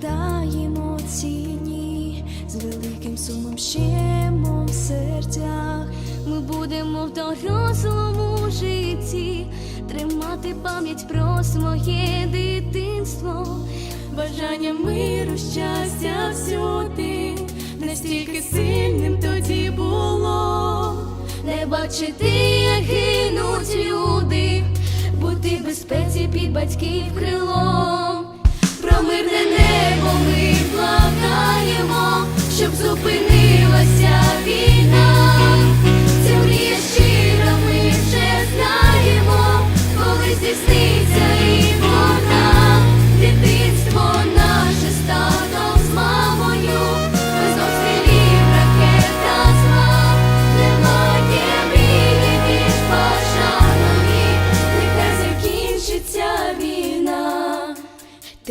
Пригадаємо ці дні. З великим сумом щемом в серцях. Ми будемо в дорослому житті. Тримати пам'ять про своє дитинство, бажання миру, щастя всюди, настільки сильним тоді було, не бачити, як гинуть люди, бути в безпеці під батьків крилом.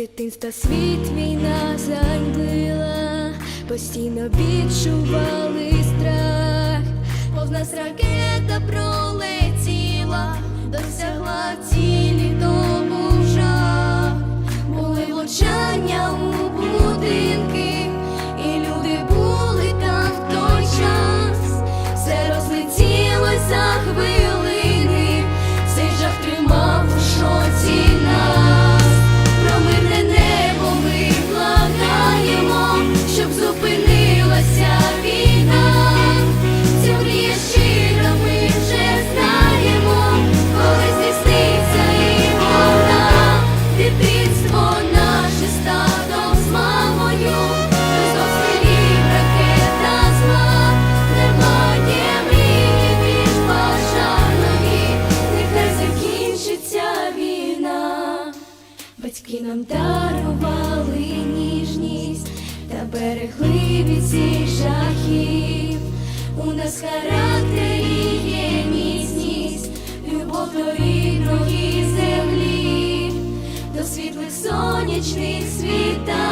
Дитинства світ війна займила, постійно відчували страх, повз нас ракета пролетіла, досягла цілі тому жах, були влучання Батьки нам дарували ніжність та берегли від всіх жахів. У нас характері є міцність, любов до рідної землі, до світлих сонячних світанків,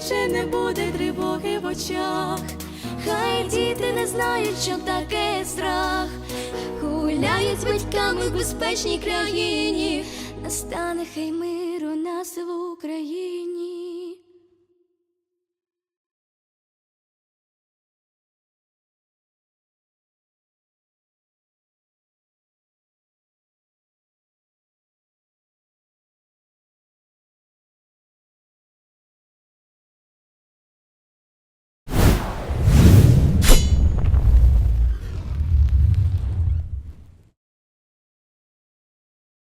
більше не буде тривоги в очах, хай діти не знають, що таке страх, гуляють з батьками в безпечній країні, настане хай миру нас в Україні.